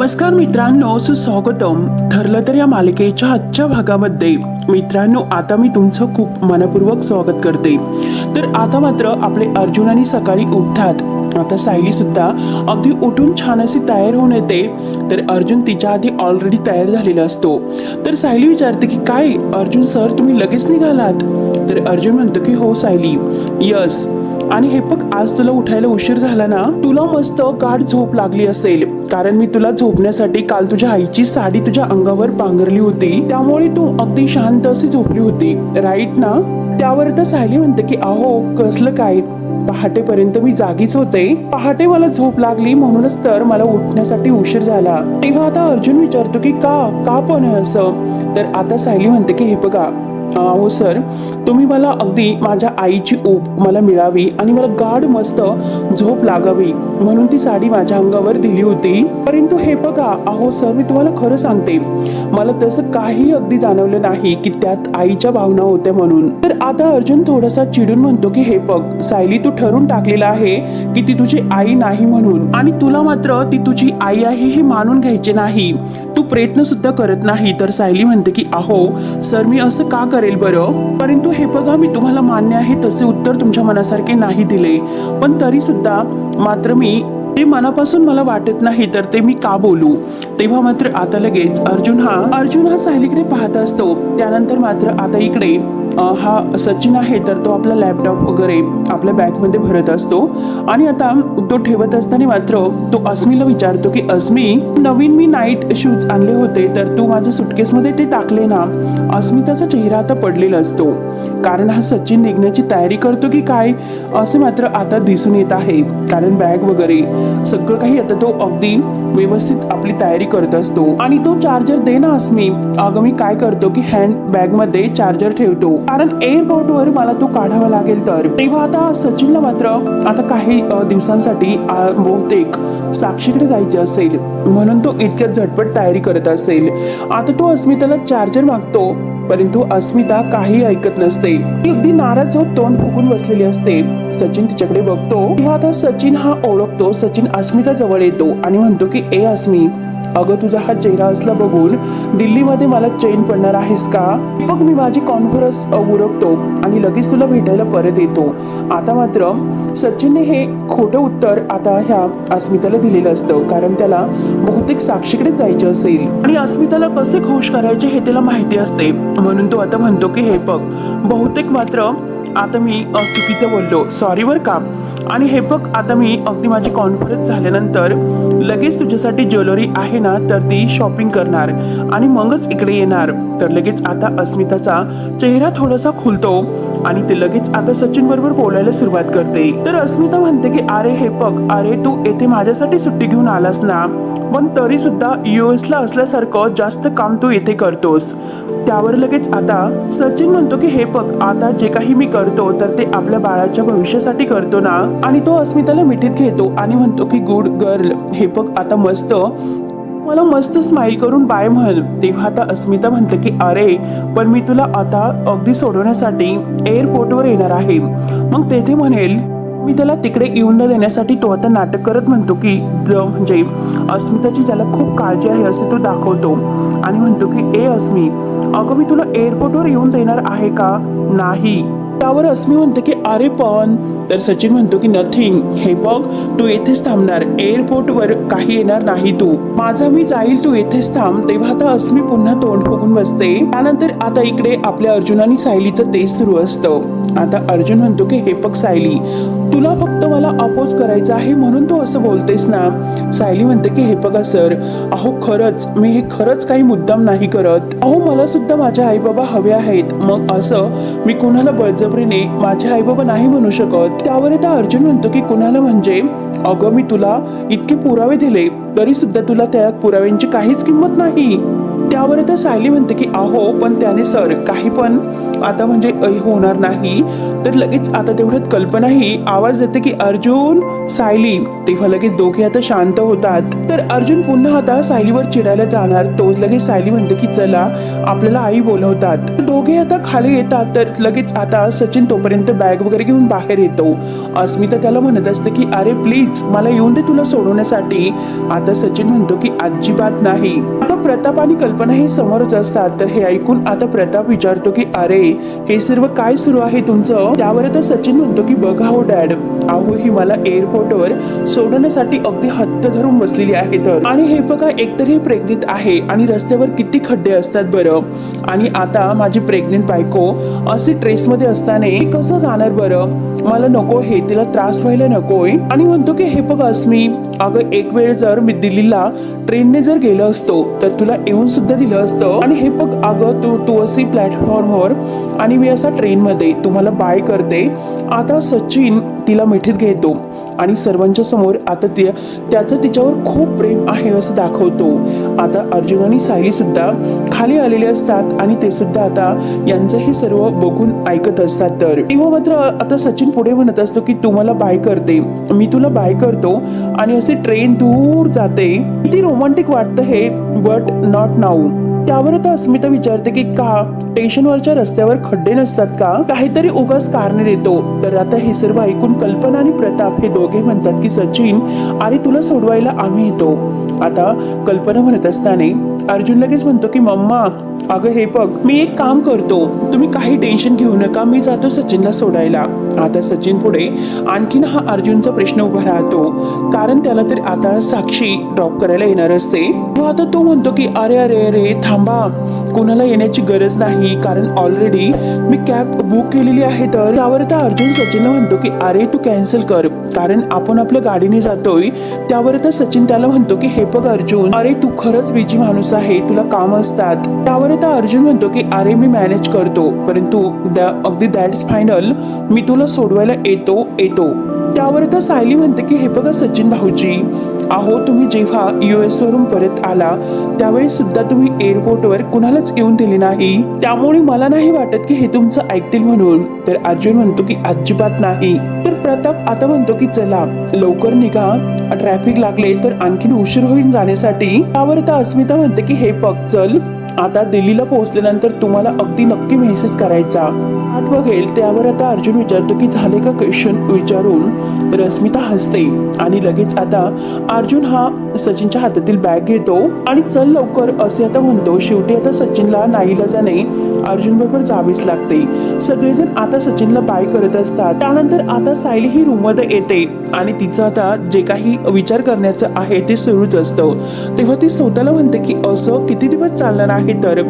नमस्कार मित्रांनो सुस्वागतम. ठरलं तर या मालिकेच्या आजच्या भागामध्ये. मित्रांनो आता मी तुमचं खूप मनपूर्वक स्वागत करते. तर आता मात्र आपले अर्जुनाने सकाळी उठतात. आता सायली सुद्धा अगदी उठून छान अशी तयार होऊन येते. तर अर्जुन तिच्या आधी ऑलरेडी तयार झालेला असतो. तर सायली विचारते की काय अर्जुन सर तुम्ही लगेच निघालात? तर अर्जुन म्हणतो की हो सायली. यस आणि हे बघ आज तुला उठायला उशीर झाला ना? तुला मस्त गाढ झोप लागली असेल. कारण मी तुला झोपण्यासाठी काल तुझ्या आईची साडी तुझ्या अंगावर पांघरली होती. त्यामुळे तू अगदी शांत अशी झोपली होती. राईट ना? त्यावर तर सायली म्हणते की अहो कसलं काय? पहाटेपर्यंत मी जागीच होते. पहाटे मला झोप लागली म्हणूनच तर मला उठण्यासाठी उशीर झाला. तेव्हा आता अर्जुन विचारतो की का? का पण आहे असं? तर आता सायली म्हणते की हे बघा हो सर. तुम्ही मला अगदी माझ्या आईची ऊब मला मिळावी आणि मला गाढ मस्त झोप लागावी म्हणून ती साडी माझ्या अंगावर दिली होती. परंतु हे बघा अहो सर मी तुम्हाला खरं सांगते. मला तसं काही अगदी जाणवलं नाही की त्यात आईच्या भावना होत्या म्हणून. तर आता अर्जुन थोडासा चिडून म्हणतो की हे बघ सायली तू ठरून टाकलेला आहे की ती तुझी आई नाही म्हणून आणि तुला मात्र ती तुझी आई आहे हे मानून घ्यायचे नाही. तू प्रयत्न सुद्धा करत नाही तर सायली म्हणते की अहो सर मी असं का करेल बरं? परंतु हे बघा मी तुम्हाला मान्य आहे तसे उत्तर तुमच्या मनासारखे नाही दिले. पण तरी सुद्धा मात्र मी ते मनापासून मला वाटत नाही तर ते मी का बोलू? तेव्हा मात्र आता लगेच अर्जुन हा अर्जुन हा सायलीकडे पाहत असतो. त्यानंतर मात्र आता इकडे हा सचिन आहे तर तो आपला लॅपटॉप वगैरे आपल्या बॅगमध्ये भरत असतो. आणि आता तो ठेवत असताना मात्र तो अस्मीला विचारतो की अस्मी नवीन मी नाईट शूज आणले होते तर तू माझ्या सुटकेसमध्ये ते टाकले ना? अस्मिताचा चेहरा आता पडलेला असतो. कारण हा सचिन निघण्याची तयारी करतो की काय असे मात्र आता दिसून येत आहे. कारण बॅग वगैरे सगळं काही आता तो अगदी व्यवस्थित आपली तयारी करत असतो. आणि तो चार्जर दे ना अस्मी. अगं मी काय करतो की हँड बॅगमध्ये चार्जर ठेवतो. कारण एअरपोर्ट वर मला तो काढावा लागेल तर. तेव्हा आता सचिनला मात्र आता काही दिवसांसाठी बहुतेक साक्षीकडे जायचे असेल. म्हणून तो इतक्या झटपट तयारी करत असेल. आता तो अस्मिताला चार्जर मागतो परंतु अस्मिता काही ऐकत नसते. ती अगदी नाराज होत तोंड फुगून बसलेली असते. सचिन तिच्याकडे बघतो. तेव्हा आता सचिन हा ओळखतो. सचिन अस्मिता जवळ येतो आणि म्हणतो की ए अस्मी अगं तुझा हा चेहरा असला बघून दिल्लीमध्ये मला चैन पडणार आहेस का? बघ मी माझी कॉन्फरन्स उरकतो आणि लगेच तुला भेटायला परत येतो. आता मात्र सचिनने हे खोटं उत्तर आता ह्या अस्मिताला दिलेलं असतं कारण त्याला बहुतेक साक्षीकडे जायचे असेल. आणि अस्मिताला कसे खुश करायचे हे त्याला माहिती असते. म्हणून तो आता म्हणतो की हे बघ बहुतेक मात्र आता मी चुकीचं बोललो. सॉरी बर का. आणि हे बघ आता मी अगदी माझी कॉन्फरन्स झाल्यानंतर लगेच तुझ्यासाठी ज्वेलरी आहे ना तर ती शॉपिंग करणार आणि मगच इकडे येणार. तर लगेच आता अस्मिताचा चेहरा थोडासा खुलतो आणि ते लगेच आता सचिन बरोबर बोलायला सुरुवात करते. तर अस्मिता म्हणते की अरे हे बघ अरे तू येथे माझ्यासाठी सुट्टी घेऊन आलास ना? पण तरी सुद्धा युएसला असल्यासारखं जास्त काम तू येथे करतोस. त्यावर लगेच आता सचिन म्हणतो की हे बघ आता जे काही मी करतो तर ते आपल्या बाळाच्या भविष्यासाठी करतो ना? आणि तो अस्मिताला मिठीत घेतो आणि म्हणतो की गुड गर्ल हे बघ आता मस्त. मला मस्त स्माईल करून बाय म्हण. तेव्हा आता अस्मिता म्हणतं की अरे पण मी तुला आता अगदी सोडवण्यासाठी एअरपोर्टवर येणार आहे. मग तेथे म्हणेल मी त्याला तिकडे येऊन न देण्यासाठी तो आता नाटक करत म्हणतो की म्हणजे अस्मिताची त्याला खूप काळजी आहे असे तो दाखवतो. आणि म्हणतो की ए अस्मी अगं मी तुला एअरपोर्टवर येऊन देणार आहे का? नाही. त्यावर अस्मी म्हणते की अरे पण. तर सचिन म्हणतो की नथिंग हे बघ तू येथेच थांबणार. एअरपोर्टवर काही येणार नाही तू. माझा मी जाईल तू येथेच थांब. तेव्हा आता अस्मी पुन्हा तोंड फुगून बसते. त्यानंतर आता इकडे आपल्या अर्जुनानी सायलीचं तेच सुरू असतं. आता अर्जुन म्हणतो की हे बघ सायली तुला फक्त मला अपोज करायचं आहे म्हणून तू असं बोलतेस ना? सायली म्हणते की हे बघा सर अहो खरंच मी हे खरंच काही मुद्दाम नाही करत. अहो मला सुद्धा माझे आई बाबा हवे आहेत. मग असं मी कुणाला बळजबरीने माझे आई बाबा नाही म्हणू शकत? त्यावर आता अर्जुन म्हणतो की कुणाला म्हणजे? अगं मी तुला इतके पुरावे दिले तरी सुद्धा तुला त्या पुराव्यांची काहीच किंमत नाही. त्यावर आता सायली म्हणते की अहो पण त्याने सर काही पण आता म्हणजे होणार नाही. तर लगेच आता तेवढ्यात कल्पनाही आवाज देते की अर्जुन सायली तेव्हा लगेच दोघे आता शांत होतात. तर अर्जुन पुन्हा आता सायलीवर चिडायला जाणार. तोच लगेच सायली म्हणते की चला आपल्याला आई बोलवतात. दोघे आता खाली येतात. तर लगेच आता सचिन तोपर्यंत बॅग वगैरे घेऊन बाहेर येतो. अस्मिता त्याला म्हणत असते की अरे प्लीज मला येऊन दे तुला सोडवण्यासाठी. आता सचिन म्हणतो की अजिबात नाही. आता प्रताप आणि कल्पना हे समोरच असतात. तर हे ऐकून आता प्रताप विचारतो की अरे हे सर्व काय सुरू आहे तुमचं? त्यावर आता सचिन म्हणतो की बघा हो डॅड. अहो ही मला एअरपोर्टवर सोडण्यासाठी अगदी हत्त धरून बसलेली आहे तर. आणि हे बघा एकतर हे प्रेग्नेंट आहे आणि रस्त्यावर किती खड्डे असतात बरं. आणि आता माझी प्रेग्नेंट बायको असे ट्रेसमध्ये असताना कसं जाणार बरं? मला नको हे तिला त्रास व्हायला नकोय. आणि म्हणतो की हे बघ मी अगं एक वेळ जर मी दिल्लीला ट्रेनने जर गेलो असतो तर तुला येऊन सुद्धा दिलं असतं. आणि हे बघ अगं तू तू असी प्लॅटफॉर्मवर आणि मी असा ट्रेनमध्ये तुम्हाला बाय करते. आता सचिन तिला मिठीत घेतो आणि सर्वांच्या समोर आता ते त्याचं तिच्यावर खूप प्रेम आहे असं दाखवतो. आता अर्जुन आणि सायली सुद्धा खाली आलेले असतात आणि ते सुद्धा आता यांचं हे सर्व बघून ऐकत असतात तर. तेव्हा मात्र आता सचिन पुढे म्हणत असतो की तू मला बाय करते. मी तुला बाय करतो आणि असे ट्रेन दूर जाते. किती रोमांटिक वाटतं हे बट नॉट नाऊ त्यावर आता अस्मिता विचारते की का? स्टेशनवरच्या रस्त्यावर खड्डे नसतात का? काहीतरी उगाच कारणे देतो. तर आता हे सर्व ऐकून कल्पना आणि प्रताप हे दोघे म्हणतात की सचिन अरे तुला सोडवायला आम्ही येतो. आता कल्पना म्हणत असताना अर्जुन लगेच म्हणतो की मम्मा अगं हे बघ मी एक काम करतो. तुम्ही काही टेन्शन घेऊ नका मी जातो सचिनला सोडायला. आता सचिन पुढे आणखीन हा अर्जुनचा प्रश्न उभा राहतो. कारण त्याला तर आता साक्षी ड्रॉप करायला येणार असते. तो आता तो म्हणतो की अरे अरे अरे थांबा. कोणाला येण्याची गरज नाही कारण ऑलरेडी मी कॅब बुक केलेली आहे तर त्यावर आता अर्जुन सचिनला म्हणतो की अरे तू कॅन्सल कर. कारण आपण आपल्या गाडीने जातोय त्यावर आता सचिन त्याला म्हणतो की हे बघ अर्जुन अरे तू खरंच बिजी माणूस आहे तुला काम असतात. त्यावर आता अर्जुन म्हणतो की अरे मी मॅनेज करतो परंतु अगदी दॅट्स फायनल मी तुला सोडवायला येतो येतो. त्यावर आता सायली म्हणते की हे बघा सचिन भाऊजी अहो तुम्ही जेव्हा यू एस वरून परत आला त्यावेळी सुद्धा तुम्ही एअरपोर्टवर कुणालाच येऊन दिले नाही. त्यामुळे मला नाही वाटत की हे तुमचं ऐकतील म्हणून. तर अर्जुन म्हणतो की अजिबात नाही. तर प्रताप आता म्हणतो की चला लवकर निघा. ट्रॅफिक लागले तर आणखीन उशीर होईल जाण्यासाठी. त्यावर आता अस्मिता म्हणते की हे बघ चल. आता दिल्लीला पोहोचल्यानंतर तुम्हाला अगदी नक्की मेसेज करायचा. आत बघेल त्यावर आता अर्जुन विचारतो की झाले का क्वेश्चन विचारून रश्मिता हसते आणि लगेच आता अर्जुन हा सचिनच्या हातातील बॅग घेतो आणि चल लवकर असे आता म्हणतो. शेवटी आता सचिनला नाईलाजाने अर्जुन बरोबर जावीच लागते. सगळेजण आता सचिनला बाय करत असतात. त्यानंतर आता सायली ही रूममध्ये येते. आणि तिचं आता जे काही विचार करण्याचं आहे ते सुरूच असतं. तेव्हा ती स्वतःला म्हणते की असं किती दिवस चालणार आहे तर?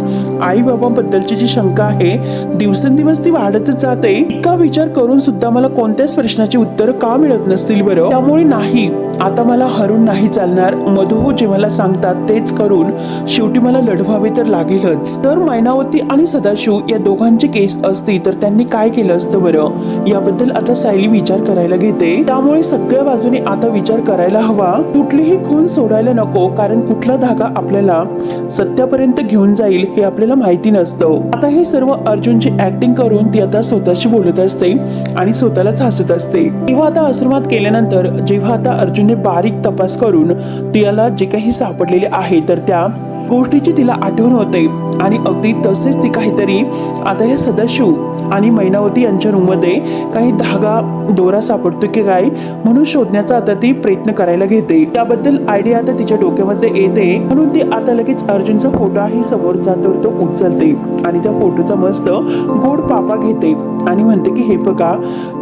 आई बाबांबद्दलची जी शंका आहे दिवसेंदिवस ती वाढतच जाते. इतका विचार करून सुद्धा मला कोणत्याच प्रश्नाची उत्तर का मिळत नसतील बरं? त्यामुळे नाही. आता मला हरून नाही चालणार. मधू जे मला सांगतात तेच करून शेवटी मला लढवावे तर लागेलच. तर मैनावती आणि सदाशिव या दोघांचे केस असती तर त्यांनी काय केलं असतं बरं? याबद्दल आता सायली विचार करायला घेते. त्यामुळे सगळ्या बाजूने आता विचार करायला हवा. कुठलीही खून सोडायला नको कारण कुठला धागा आपल्याला सत्यापर्यंत घेऊन जाईल हे आपल्याला माहिती नसतं. आता हे सर्व अर्जुनची ऍक्टिंग करून ती आता स्वतःशी बोलत असते आणि स्वतःलाच हसत असते. तेव्हा आता आश्रमात केल्यानंतर जेव्हा आता अर्जुनने बारीक तपास करून तिला जे काही सापडलेले आहे तर त्या गोष्टीची तिला आठवण होते. आणि अगदी तसेच ती काहीतरी आता हे सदाशिव आणि मैनावती यांच्या रूममध्ये काही धागा दोरा सापडतो की काय म्हणून शोधण्याचा आता ती प्रयत्न करायला घेते. त्याबद्दल आयडिया आता तिच्या डोक्यामध्ये येते. म्हणून ती आता लगेच अर्जुनचा फोटो आहे समोर जातो तो उचलते. आणि त्या फोटोचा मस्त गोड पापा घेते. आणि म्हणते की हे बघा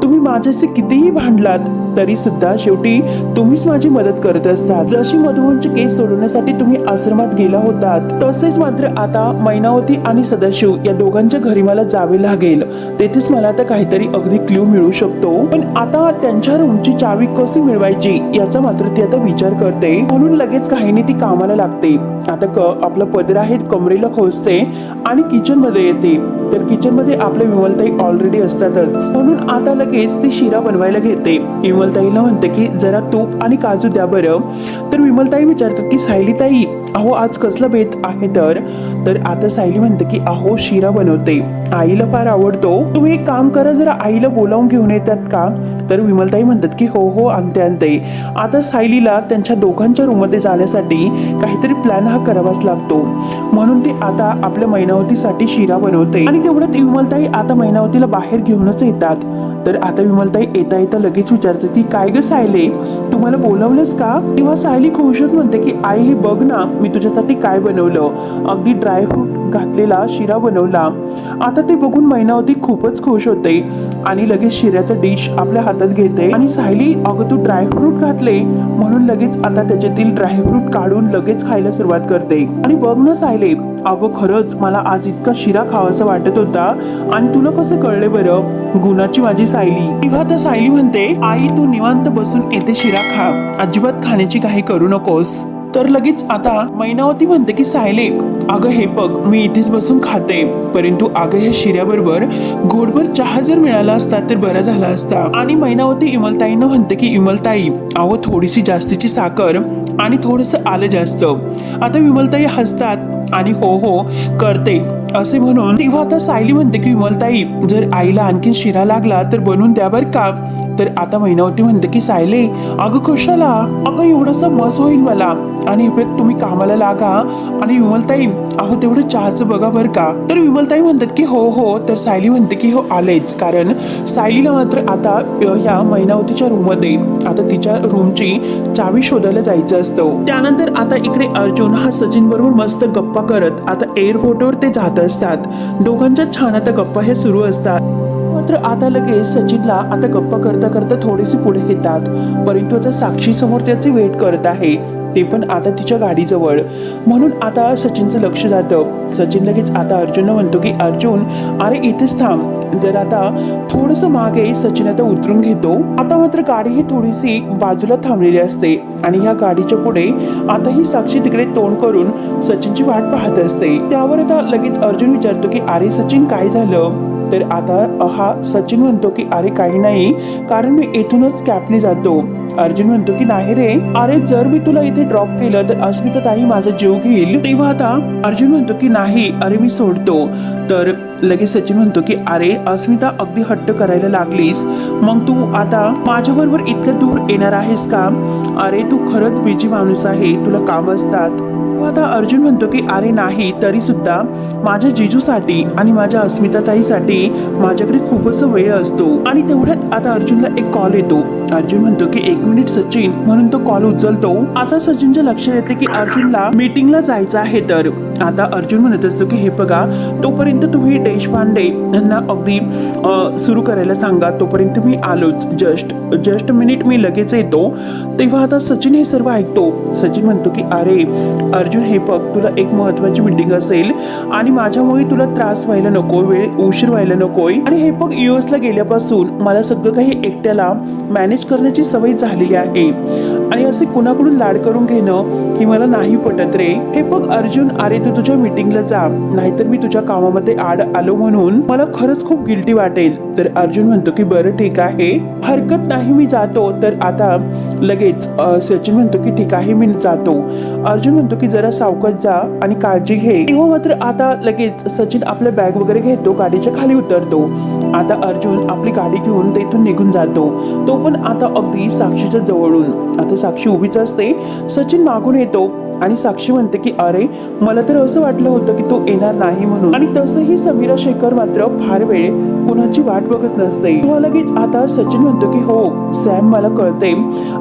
तुम्ही माझ्याशी कितीही भांडलात तरी सुद्धा शेवटी तुम्हीच माझी मदत करत असता जशी मधुवनचे केस सोडवण्यासाठी तुम्ही आश्रमात गेला होता होतात तसेच मात्र आता मैनावती आणि सदाशिव या दोघांच्या घरी मला जावे लागेल. तेथेच मला आता काहीतरी अगदी क्ल्यू मिळू शकतो. पण आता त्यांच्या रूमची चावी कशी मिळवायची याचा मात्र ती आता विचार करते. म्हणून लगेच काहीने ती कामाला लागते. आता क आपलं पदर आहे कमरेला खोचते आणि किचनमध्ये येते. तर किचनमध्ये आपले विमलताई ऑलरेडी असतातच. म्हणून आता लगेच ती शिरा बनवायला घेते. विमलताईला म्हणते की जरा तूप आणि काजू द्या बरं. तर विमलताई विचारतात की सायलीताई अहो आज कसलं बेत आहे तर? तर आता सायली म्हणते की अहो शिरा बनवते. आईला फार आवडतो. तुम्ही एक काम करा जरा आईला बोलावून घेऊन येतात का? तर विमलताई म्हणतात की हो हो आणते आणते. आता सायलीला त्यांच्या दोघांच्या रूममध्ये जाण्यासाठी काहीतरी प्लॅन हा करावाच लागतो. म्हणून ती आता आपल्या मैनावतीसाठी शिरा बनवते. आणि तेवढ्यात विमलताई आता मैनावतीला बाहेर घेऊनच येतात. तर आता विमलताई येता येता लगेच विचारते ती काय ग सायले? तुम्हाला बोलावलंच का? तेव्हा सायली खुशच म्हणते की आई हे बघ ना मी तुझ्यासाठी काय बनवलं? अगदी ड्रायफ्रूट घातलेला शिरा बनवला. आता ते बघून मैनावती खूपच खुश होते आणि लगेच शिऱ्याचं डिश आपल्या हातात घेते. आणि सायली अगं तू ड्रायफ्रूट घातले? म्हणून लगेच आता त्याच्यातील ड्रायफ्रूट काढून लगेच खायला सुरुवात करते. आणि बघ ना सायले अगं खरंच मला आज इतका शिरा खावासा वाटत होता आणि तुला कसं कळले बरं? गुणाची माझी सायली. तेव्हा तर सायली म्हणते आई तू निवांत बसून येते शिरा खा. अजिबात खाण्याची काही करू नकोस. तर लगेच आता मैनावती म्हणते की सायले अगं हे बघ मी इथेच बसून खाते. परंतु अगं ह्या शिऱ्याबरोबर गोडभर चहा जर मिळाला असता तर बरा झाला असता. आणि मैनावती इमलताईनं म्हणते की इमलताई अहो थोडीशी जास्तीची साखर आणि थोडस आलं जास्त. आता विमलताई हसतात आणि हो हो करते. असे म्हणून तेव्हा आता सायली म्हणते की विमलताई जर आईला आणखी शिरा लागला तर बनवून द्या बर का? तर आता महिनावती म्हणते की सायले अगं कशाला? अगं एवढंसं मस होईल मला. आणि इफेक्ट तुम्ही कामाला लागा आणि विमलताई अहो तेवढं चहाचं बघा बरं का. तर विमलताई म्हणतात की हो हो तर सायली म्हणते की हो आलेच. कारण सायलीला मात्र आता ह्या महिनावतीच्या रूममध्ये आता तिच्या रूमची चावी शोधायला जायचं असतं. त्यानंतर आता इकडे अर्जुन हा सचिन बरोबर मस्त गप्पा करत आता एअरपोर्टवर ते जात असतात. दोघांच्या छान आता गप्पा हे सुरू असतात. मात्र आता लगेच सचिनला आता गप्पा करता करता थोडेसे पुढे येतात. परंतु आता साक्षी समोर त्याचे वेट करत आहे. ते पण आता तिच्या गाडीजवळ. म्हणून आता सचिनचं लक्ष जातं. सचिन लगेच आता अर्जुनला म्हणतो की अर्जुन अरे इथेच थांब. जर आता थोडस मागे सचिन आता उतरून घेतो. आता मात्र गाडी ही थोडीशी बाजूला थांबलेली असते आणि ह्या गाडीच्या पुढे आता ही साक्षी तिकडे तोंड करून सचिनची वाट पाहत असते. त्यावर आता लगेच अर्जुन विचारतो की अरे सचिन काय झालं? तर आता हा सचिन म्हणतो की अरे काही नाही कारण मी इथूनच कॅपने जातो. अर्जुन म्हणतो की नाही रे अरे जर मी तुला इथे ड्रॉप केलं तर अस्मिता ताई माझा जीव घेईल. तेव्हा आता अर्जुन म्हणतो की नाही अरे मी सोडतो. तर लगेच सचिन म्हणतो की अरे अस्मिता अगदी हट्ट करायला लागलीस. मग तू आता माझ्याबरोबर इतक्या दूर येणार आहेस का? अरे तू खरंच बिजी माणूस आहे तुला काम असतात. आता अर्जुन म्हणतो की अरे नाही तरी सुद्धा माझ्या जिजूसाठी आणि माझ्या अस्मिताताईसाठी माझ्याकडे खूपच वेळ असतो. आणि तेवढ्यात आता अर्जुनला एक कॉल येतो. अर्जुन म्हणतो की एक मिनिट सचिन म्हणून तो कॉल उचलतो. आता सचिनच्या लक्षात येते की अर्जुनला मीटिंगला जायचं आहे तर. आता अर्जुन म्हणत असतो की हे बघा तोपर्यंत तुम्ही देशपांडे यांना अगदी सुरू करायला सांगा. तोपर्यंत मी आलोच. जस्ट जस्ट मिनिट मी लगेच येतो. तेव्हा आता सचिन हे सर्व ऐकतो. सचिन म्हणतो की अरे अर्जुन हे बघ तुला एक महत्वाची मीटिंग असेल आणि माझ्यामुळे तुला त्रास व्हायला नको वेळ उशीर व्हायला नकोय. आणि हे बघ युएसला गेल्यापासून मला सगळं काही एकट्याला मॅनेज करण्याची सवय झालेली आहे. आणि असे कुणाकडून लाड करून घेणं हे मला नाही पटत रे. हे बघ अर्जुन अरे तू तुझ्या मीटिंगला जा. नाहीतर मी तुझ्या कामामध्ये आड आलो म्हणून मला खरंच खूप गिल्टी वाटेल. तर अर्जुन म्हणतो की बरं ठीक आहे. हरकत नाही मी जातो. तर आता लगेच सचिन म्हणतो की ठीक आहे मी जातो. अर्जुन म्हणतो की जरा सावकाश जा आणि काळजी घे. तेव्हा मात्र आता लगेच सचिन आपल्या बॅग वगैरे घेतो गाडीच्या खाली उतरतो. आता अर्जुन आपली गाडी घेऊन तेथून निघून जातो. तो पण आता अगदी साक्षीच्या जवळून. आता साक्षी उभीच असते. सचिन मागून येतो. आणि साक्षी म्हणते की अरे मला तर असं वाटलं होतं की तो येणार नाही म्हणून. आणि तसंही समीरा शेखर मात्र फार वेळ कुणाची वाट बघत नसते. तेव्हा लगेच आता सचिन म्हणतो की हो सॅम मला कळते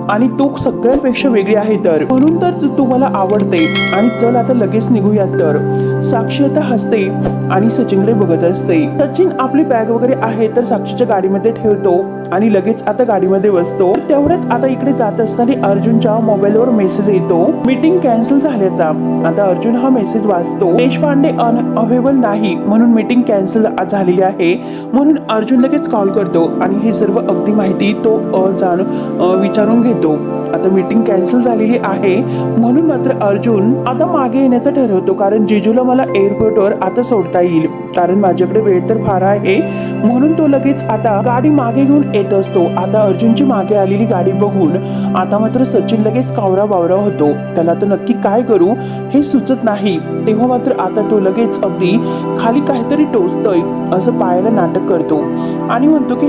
आणि तो सगळ्यांपेक्षा वेगळी आहे तर. म्हणून तर तू मला आवडते. आणि चल आता लगेच निघूयात तर. साक्षी आता हसते आणि सचिनकडे बघत असते. सचिन आपली बॅग वगैरे आहे तर साक्षीच्या गाडीमध्ये ठेवतो आणि लगेच आता गाडीमध्ये बसतो. तेवढ्यात आता इकडे जात असताना अर्जुनच्या मोबाईलवर मेसेज येतो. मीटिंग कॅन्सल कॅन्सल झाल्याचा. आता अर्जुन हा मेसेज वाचतो देशपांडे अवेलेबल नाही म्हणून मीटिंग कॅन्सल झालेली आहे. म्हणून अर्जुन लगेच कॉल करतो आणि हे सर्व अगदी माहिती तो जाणून जाण विचारून घेतो. आता मीटिंग कॅन्सल झालेली आहे. म्हणून मात्र अर्जुन आता मागे येण्याचं ठरवतो कारण जिजूला मला एअरपोर्टवर आता सोडता येईल. कारण माझ्याकडे वेळ तर फार आहे. म्हणून तो लगेच आता गाडी मागे घेऊन येत असतो. आता अर्जुनची मागे आलेली गाडी बघून आता मात्र सचिन लगेच कावरा बावरा होतो. त्याला तर नक्की काय करू हे सुचत नाही. तेव्हा मात्र आता तो लगेच अगदी खाली काहीतरी टोचतोय असं पायाला नाटक करतो. आणि म्हणतो की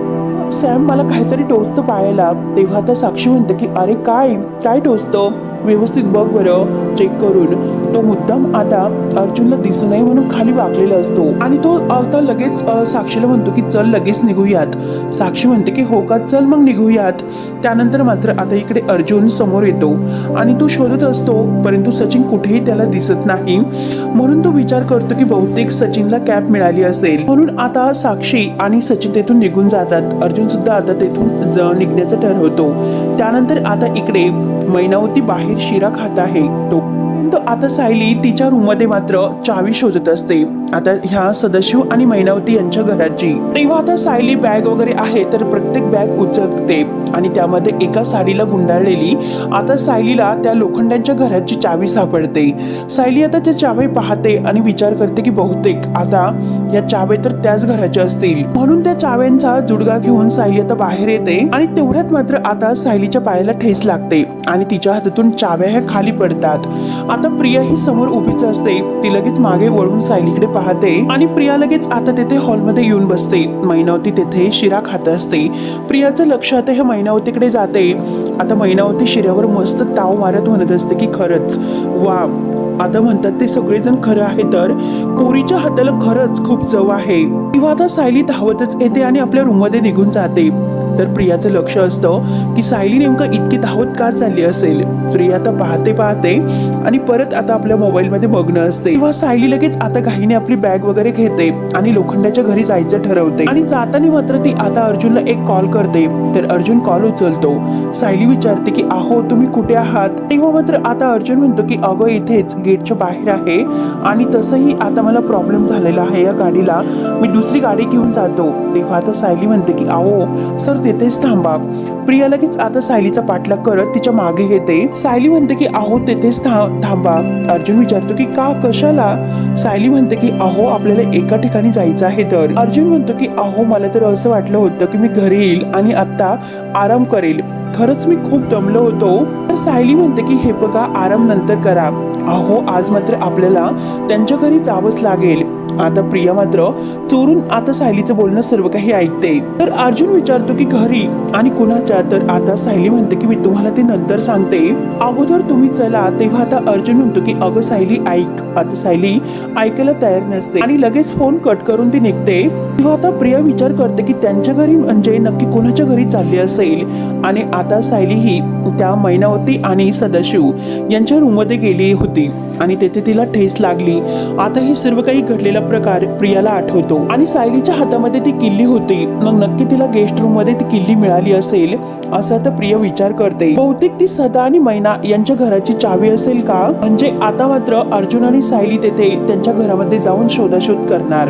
सॅम मला काहीतरी टोचतं पायाला तेव्हा आता साक्षी म्हणते की अरे काय? काय टोचतं? व्यवस्थित बघ बरं चेक करून. तो मुद्दाम आता अर्जुनला दिसू नये म्हणून खाली वाकलेला असतो. आणि तो आता लगेच साक्षीला म्हणतो की चल लगेच निघूयात. साक्षी म्हणते की हो का? चल मग निघूयात. त्यानंतर मात्र आता इकडे अर्जुन समोर येतो आणि तो शोधत असतो परंतु सचिन कुठेही त्याला दिसत नाही. म्हणून तो विचार करतो की बहुतेक सचिनला कॅब मिळाली असेल. म्हणून आता साक्षी आणि सचिन तेथून निघून जातात. अर्जुन सुद्धा आता तेथून निघण्याचं ठरवतो. त्यानंतर आता इकडे मैनावती बाहेर शिरा खात आहे. तो परंतु आता सायली तिच्या रूममध्ये मात्र चावी शोधत असते. आता ह्या सदाशिव आणि मैनावती यांच्या घराची. तेव्हा आता सायली बॅग वगैरे आहे तर प्रत्येक बॅग उचलते आणि त्यामध्ये एका साडीला गुंडाळलेली आता सायलीला त्या लोखंडांच्या घराची चावी सापडते. सायली आता त्या चावी पाहते आणि विचार करते की बहुतेक आता या चावे तर त्याच घराच्या असतील. म्हणून त्या चाव्यांचा जुडगा घेऊन सायली आता बाहेर येते आणि तेवढ्यात मात्र आता सायलीच्या पायाला ठेस लागते आणि तिच्या हातातून चाव्या ह्या खाली पडतात. आता प्रिया ही समोर उभीच असते. ती लगेच मागे वळून सायलीकडे पाहते आणि प्रिया लगेच आता तेथे हॉलमध्ये येऊन बसते. मैनावती तेथे शिरा खात असते. प्रियाचं लक्ष आता हे मैनावतीकडे जाते. आता मैनावती शिऱ्यावर मस्त ताव मारत म्हणत असते की खरंच वा आता म्हणतात ते सगळेजण खरं आहे तर पोरीच्या हाताला खरंच खूप चव आहे. किंवा आता सायली धावतच येते आणि आपल्या रूममध्ये निघून जाते. तर प्रियाचं लक्ष असतं की सायली नेमकं इतकी धावत का चालली असेल? प्रिया आता पाहते पाहते आणि परत आता आपल्या मोबाईलमध्ये मग्न असते. तेव्हा सायली लगेच आता घाईने आपली बॅग वगैरे घेते आणि लोखंडाच्या घरी जायचं ठरवते. आणि जाताना मात्र ती आता अर्जुनला एक कॉल करते. तर अर्जुन कॉल उचलतो. सायली विचारते की आहो तुम्ही कुठे आहात? तेव्हा मात्र आता अर्जुन म्हणतो की अगं इथेच. गेटच्या बाहेर आहे आणि तसंही आता मला प्रॉब्लेम झालेला आहे या गाडीला. मी दुसरी गाडी घेऊन जातो. तेव्हा आता सायली म्हणते की आहो सर तेथेच थांबा प्रिया लगेच आता सायलीचा पाठलाग करत तिच्यामागे येते. सायली म्हणते की आहो तेथेच थांबा अर्जुन विचारतो की का? कशाला? सायली म्हणते की अहो आपल्याला एका ठिकाणी जायचं आहे तर. अर्जुन म्हणतो की अहो मला तर असं वाटलं होतं की मी घरी येईल आणि आता आराम करेल. खरंच मी खूप दमलो होतो. तर सायली म्हणते की हे बघा आराम नंतर करा. अहो आज मात्र आपल्याला त्यांच्या घरी जावंच लागेल. आता प्रिया मात्र चोरून आता सायलीचं बोलणं सर्व काही ऐकते. तर अर्जुन विचारतो की घरी आणि कुणाच्या? तर आता सायली म्हणते की मी तुम्हाला ते नंतर सांगते. अगोदर तुम्ही चला तेव्हा आता अर्जुन म्हणतो की अगं सायली ऐक. आता सायली ऐकायला तयार नसते आणि लगेच फोन कट करून ती निघते. तेव्हा आता प्रिया विचार करते की त्यांच्या घरी म्हणजे नक्की कोणाच्या घरी चालली असेल? आणि आता सायली ही त्या मैनावती आणि सदाशिव यांच्या रूममध्ये गेली होती आणि तेथे तिला ठेस लागली. आता हे सर्व काही घडलेला प्रकार प्रियाला आठवतो. आणि सायलीच्या हातामध्ये ती किल्ली होती. मग नक्की तिला गेस्ट रूममध्ये ती किल्ली मिळाली असेल असा तर प्रिया विचार करते. बहुतेक ती सदा आणि मैना यांच्या घराची चावी असेल का? म्हणजे आता मात्र अर्जुन आणि सायली तेथे त्यांच्या घरामध्ये जाऊन शोधाशोध करणार.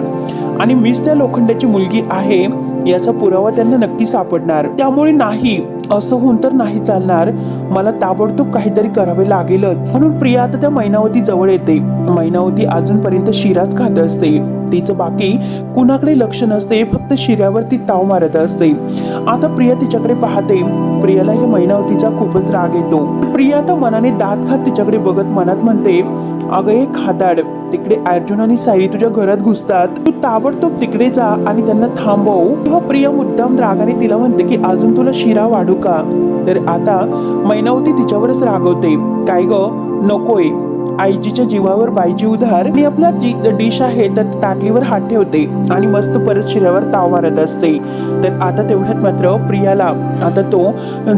आणि मीच त्या लोखंडाची मुलगी आहे याचा पुरावा त्यांना नक्की सापडणार. त्यामुळे नाही असं होऊन तर नाही चालणार. मला ताबडतोब काहीतरी करावे लागेलच. म्हणून प्रिया आता त्या मैनावती जवळ येते. मैनावती अजूनपर्यंत शिराच खात असते. तिचं बाकी कुणाकडे लक्ष नसते फक्त शिऱ्यावरती ताव मारत असते. आता प्रिया तिच्याकडे पाहते. प्रियाला हे मैनावतीचा खूपच राग येतो. प्रिया तर मनाने दात खात तिच्याकडे बघत मनात म्हणते अगं हे खादाड तिकडे अर्जुन आणि सायरी तुझ्या घरात घुसतात. तू ताबडतोब तिकडे जा आणि त्यांना थांबव. तेव्हा प्रिया मुद्दाम रागाने तिला म्हणते की अजून तुला शिरा वाढू का? तर आता मैनावती तिच्यावरच रागवते. काय ग? नकोय. आईजीच्या जीवावर बाईजी उधार आणि आपला जी डिश आहे तर ताटलीवर हात ठेवते आणि मस्त परत शिऱ्यावर ताव मारत असते. तर आता तेवढ्यात मात्र प्रियाला आता तो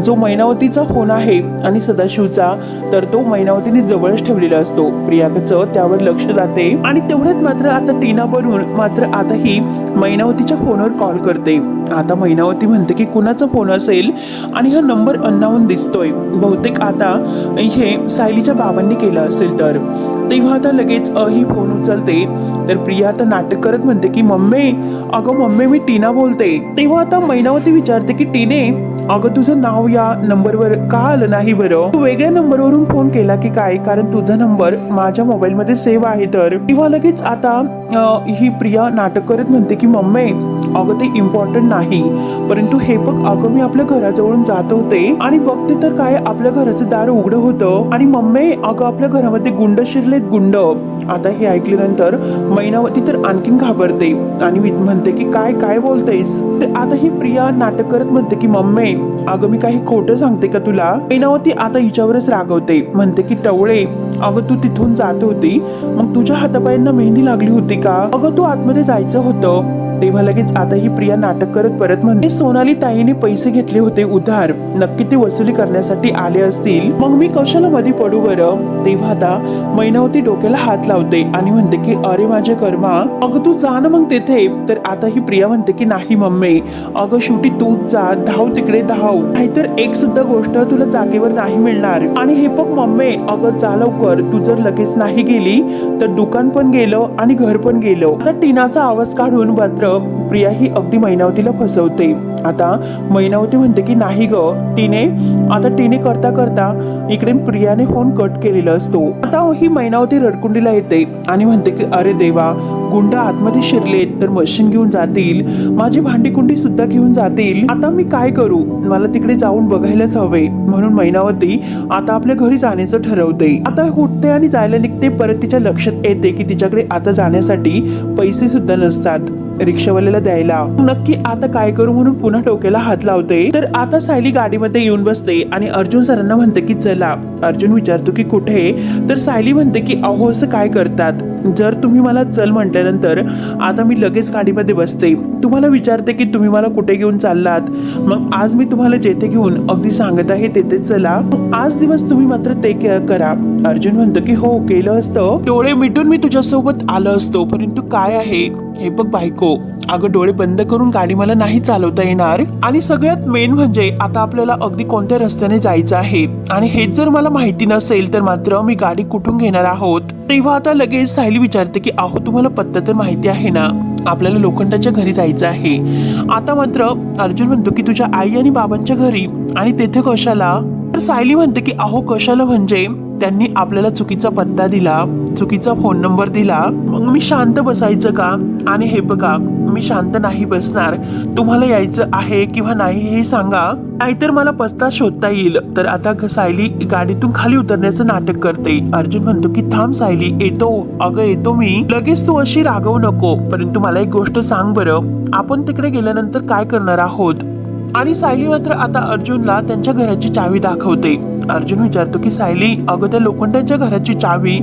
जो मैनावतीचा फोन आहे आणि सदाशिवचा तर तो मैनावतीने जवळच ठेवलेला असतो. प्रियाचं त्यावर लक्ष जाते आणि तेवढ्यात मात्र आता टीना बनून मात्र आता ही मैनावतीच्या फोनवर कॉल करते. आता मैनावती म्हणते की कुणाचा फोन असेल? आणि हा नंबर अन्नावून दिसतोय. बहुतेक आता हे सायलीच्या बाबांनी केलं असेल तर. i don't glória. तेव्हा आता लगेच अही ही फोन उचलते. तर प्रिया आता नाटक करत म्हणते की मम्मी अगं मम्मी मी टीना बोलते. तेव्हा आता मैनावती विचारते की टीने अगं तुझं नाव या नंबरवर का आलं नाही बरं? तू वेगळ्या नंबरवरून फोन केला की काय? कारण तुझा नंबर माझ्या मोबाईल मध्ये सेव्ह आहे तर. तेव्हा लगेच आता ही प्रिया नाटक करत म्हणते की मम्मी अगं ते इम्पॉर्टंट नाही. परंतु हे बघ अगं मी आपल्या घराजवळून जात होते आणि बघते तर काय आपल्या घराचं दार उघडं होतं. आणि मम्मी अगं आपल्या घरामध्ये गुंड शिरले आहेत गुंड. आता हे ऐकल्यानंतर मैनावती तर आणखीन घाबरते आणि म्हणते की काय काय बोलतेस? तर आता ही प्रिया नाटक करत म्हणते की मम्मी अगं मी काही खोटं सांगते का तुला? मैनावती आता हिच्यावरच रागवते. म्हणते की टवळे अगं तू तिथून जात होती. मग तुझ्या हातापायांना मेहंदी लागली होती का? अगं तू आतमध्ये जायचं होतं. तेव्हा लगेच आता ही प्रिया नाटक करत परत म्हणते. सोनाली ताईने पैसे घेतले होते उधार. नक्की ते वसुली करण्यासाठी आले असतील. मग मी कशाला मध्ये पडू बरं? तेव्हा आता मैनावती डोक्याला हात लावते आणि म्हणते की अरे माझे कर्मा अगं तू जा ना मग तेथे. तर आता ही प्रिया म्हणते की नाही मम्मी. अगं शेवटी तूच जा. धाव तिकडे धाव. नाहीतर एक सुद्धा गोष्ट तुला जागेवर नाही मिळणार. आणि हे बघ मम्मी अगं जा लवकर. तू जर लगेच नाही गेली तर दुकान पण गेलं आणि घर पण गेलं. आता टीनाचा आवाज काढून मात्र प्रिया ही अगदी मैनावतीला फसवते. आता मैनावती म्हणते की नाही ग टीने आता टीने करता करता इकडे प्रियाने फोन कट केलेला असतो. आता ही मैनावती रडकुंडीला येते आणि म्हणते की अरे देवा गुंड आतमध्ये शिरलेत तर मशीन घेऊन जातील. माझी भांडीकुंडी सुद्धा घेऊन जातील. आता मी काय करू? मला तिकडे जाऊन बघायलाच हवे. म्हणून मैनावती आता आपल्या घरी जाण्याचं ठरवते. आता उठते आणि जायला निघते परत तिच्या लक्षात येते की तिच्याकडे आता जाण्यासाठी पैसे सुद्धा नसतात. रिक्षावाल्याला द्यायला. नक्की आता काय करू म्हणून पुन्हा डोक्याला हात लावते. तर आता सायली गाडीमध्ये येऊन बसते आणि अर्जुन सरांना म्हणते की चला. अर्जुन विचारतो की कुठे तर सायली म्हणते की अहो असं काय करतात? जर तुम्ही मला चल म्हटल्यानंतर आता मी लगेच गाडीमध्ये बसते. तुम्हाला विचारते की तुम्ही मला कुठे घेऊन चाललात? मग आज मी तुम्हाला जेथे घेऊन अगदी सांगत आहे तेथे चला. आज दिवस तुम्ही मात्र ते करा. अर्जुन म्हणतो की हो केलं असतं. डोळे मिटून मी तुझ्यासोबत आलो असतो. परंतु काय आहे? हे बघ बायको अगं डोळे बंद करून गाडी मला नाही चालवता येणार. आणि सगळ्यात मेन म्हणजे आता आपल्याला अगदी कोणत्या रस्त्याने जायचं आहे? आणि हेच जर मला माहिती नसेल तर मात्र मी गाडी कुठून घेणार आहोत? तेव्हा आता लगेच सायली विचारते की अहो तुम्हाला पत्ता तर माहिती आहे ना? आपल्याला लोखंडाच्या घरी जायचं आहे. आता मात्र अर्जुन म्हणतो की तुझ्या आई आणि बाबांच्या घरी. आणि तेथे कशाला? तर सायली म्हणते की अहो कशाला म्हणजे? त्यांनी आपल्याला चुकीचा पत्ता दिला. चुकीचा फोन नंबर दिला मग मी शांत बसायचं का? आणि हे बघा मी शांत नाही बसणार. तुम्हाला यायचं आहे किंवा नाही हे सांगा. नाहीतर मला पत्ता शोधता येईल. तर आता सायली गाडीतून खाली उतरण्याचं नाटक करते. अर्जुन म्हणतो की थांब सायली येतो. अगं येतो मी. लगेच तू अशी रागवू नको. परंतु मला एक गोष्ट सांग बरं. आपण तिकडे गेल्यानंतर काय करणार आहोत? आणि सायली मात्र आता अर्जुनला त्यांच्या घराची चावी दाखवते. अर्जुन विचारतो की सायली अगं त्या लोखंडाच्या घराची चावी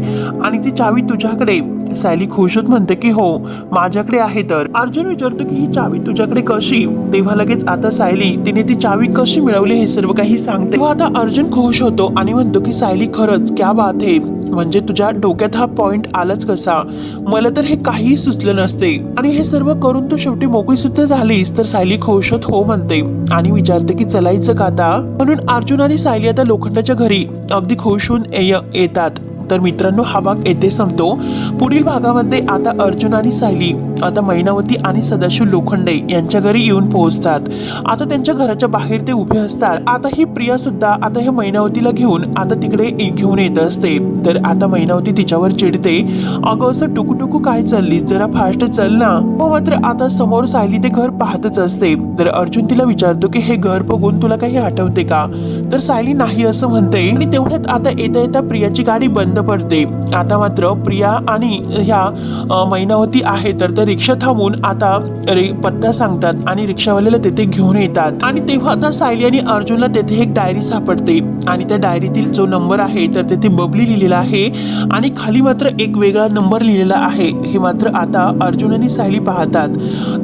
आणि ती चावी तुझ्याकडे. सायली खुश होत म्हणते की हो माझ्याकडे आहे तर. अर्जुन विचारतो की ही चावी तुझ्याकडे कशी? तेव्हा लगेच आता सायली तिने ती चावी कशी मिळवली हे सर्व काही सांगते. तेव्हा आता अर्जुन खुश होतो आणि म्हणतो की सायली खरंच क्या बात आहे म्हणजे तुझ्या डोक्यात हा पॉइंट आलाच कसा? मला तर हे काही सुचलं नसते. आणि हे सर्व करून तू शेवटी मोकळी सुद्धा झालीस. तर सायली खुश होत हो म्हणते आणि विचारते की चलायचं का आता? म्हणून अर्जुन आणि सायली आता लोखंडाच्या घरी अगदी खुश होऊन ये- येतात. तर मित्रांनो हा भाग येथे संपतो. पुढील भागामध्ये आता अर्जुन आणि सायली आता मैनावती आणि सदाशिव लोखंडे यांच्या घरी येऊन पोहोचतात. आता त्यांच्या घराच्या बाहेर ते उभे असतात. आता ही प्रिया सुद्धा आता हे मैनावतीला घेऊन आता तिकडे घेऊन येत असते. तर आता मैनावती तिच्यावर चिडते. अगं असं टुकू काय चालली जरा फास्ट चल ना. हो मात्र आता समोर सायली ते घर पाहतच असते. तर अर्जुन तिला विचारतो की हे घर बघून तुला काही आठवते का? तर सायली नाही असं म्हणते. आणि तेवढ्यात आता येता येता प्रियाची गाडी बंद पडते. आता मात्र प्रिया आणि ह्या महिनावती मैनावती आहे तर त्या रिक्षा थांबून आता रे- पत्ता सांगतात आणि रिक्षावाल्याला तेथे घेऊन येतात. आणि तेव्हा आता सायली आणि अर्जुनला तेथे एक डायरी सापडते. आणि त्या डायरीतील जो नंबर आहे तर तेथे बबली लिहिलेला आहे. आणि खाली मात्र एक वेगळा नंबर लिहिलेला आहे. हे मात्र आता अर्जुन आणि सायली पाहतात.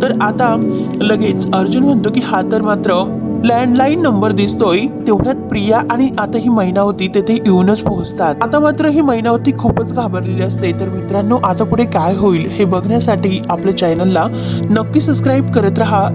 तर आता लगेच अर्जुन म्हणतो की हा तर मात्र लँडलाईन नंबर दिसतोय. तेवढ्यात प्रिया आणि आता ही महिनावती तेथे येऊनच पोहोचतात. आता मात्र ही महिनावती खूपच घाबरलेली असते. तर मित्रांनो आता पुढे काय होईल हे बघण्यासाठी आपल्या चॅनलला नक्की सबस्क्राईब करत राहा.